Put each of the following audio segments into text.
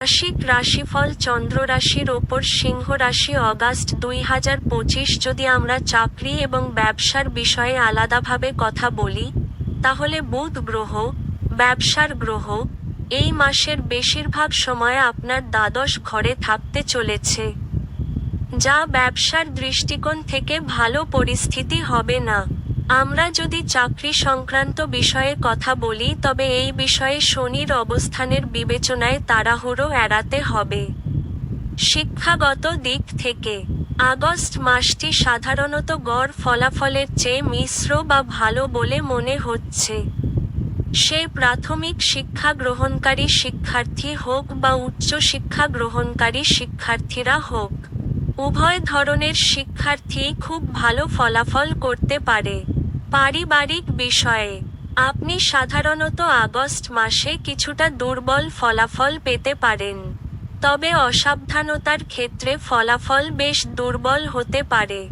মাসিক রাশিফল চন্দ্র রাশির ওপর সিংহ রাশি অগাস্ট দুই হাজার পঁচিশ যদি আমরা চাকরি এবং ব্যবসার বিষয়ে আলাদাভাবে কথা বলি, তাহলে বুধ গ্রহ, ব্যবসার গ্রহ, এই মাসের বেশিরভাগ সময় আপনার দ্বাদশ ঘরে থাকতে চলেছে। যা ব্যবসার দৃষ্টিকোণ থেকে ভালো পরিস্থিতি হবে না। আমরা যদি চাকরি সংক্রান্ত বিষয়ে কথা বলি, তবে এই বিষয়ে শনির অবস্থানের বিবেচনায় তাড়াহুড়ো এড়াতে হবে। শিক্ষাগত দিক থেকে, আগস্ট মাসটি সাধারণত গড় ফলাফলের চেয়ে মিশ্র বা ভালো বলে মনে হচ্ছে। সে প্রাথমিক শিক্ষা গ্রহণকারী শিক্ষার্থী হোক বা উচ্চ শিক্ষা গ্রহণকারী শিক্ষার্থীরা হোক। উভয় ধরনের শিক্ষার্থী খুব ভালো ফলাফল করতে পারে। পারিবারিক বিষয়ে, আপনি সাধারণত আগস্ট মাসে কিছুটা দুর্বল ফলাফল পেতে পারেন। তবে অসাবধানতার ক্ষেত্রে ফলাফল বেশ দুর্বল হতে পারে।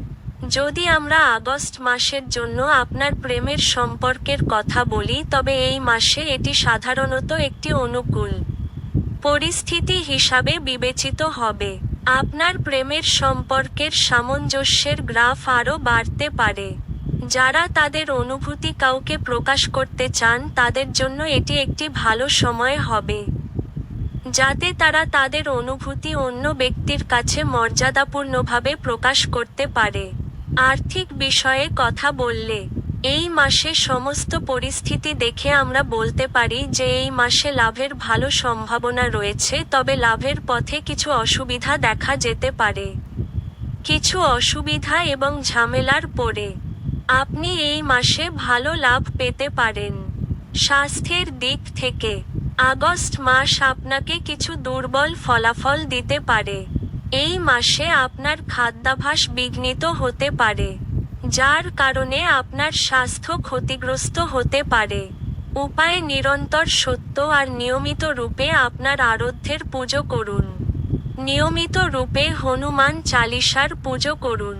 যদি আমরা আগস্ট মাসের জন্য আপনার প্রেমের সম্পর্কের কথা বলি, তবে এই মাসে এটি সাধারণত একটি অনুকূল পরিস্থিতি হিসাবে বিবেচিত হবে। আপনার প্রেমের সম্পর্কের সামঞ্জস্যের গ্রাফ আরও বাড়তে পারে। যারা তাদের অনুভূতি কাউকে প্রকাশ করতে চান, তাদের জন্য এটি একটি ভালো সময় হবে। যাতে তারা তাদের অনুভূতি অন্য ব্যক্তির কাছে মর্যাদাপূর্ণভাবে প্রকাশ করতে পারে। আর্থিক বিষয়ে কথা বললে। এই মাসে সমস্ত পরিস্থিতি দেখে আমরা বলতে পারি যে এই মাসে লাভের ভালো সম্ভাবনা রয়েছে, তবে লাভের পথে কিছু অসুবিধা দেখা যেতে পারে। কিছু অসুবিধা এবং ঝামেলার পরে আপনি এই মাসে ভালো লাভ পেতে পারেন। স্বাস্থ্যের দিক থেকে আগস্ট মাস আপনাকে কিছু দুর্বল ফলাফল দিতে পারে। এই মাসে আপনার খাদ্যাভাস বিঘ্নিত হতে পারে। যার কারণে আপনার স্বাস্থ্য ক্ষতিগ্রস্ত হতে পারে। উপায় নিরন্তর সত্য আর নিয়মিত রূপে আপনার আরাধ্যের পুজো করুন। নিয়মিত রূপে হনুমান চালিসার পুজো করুন।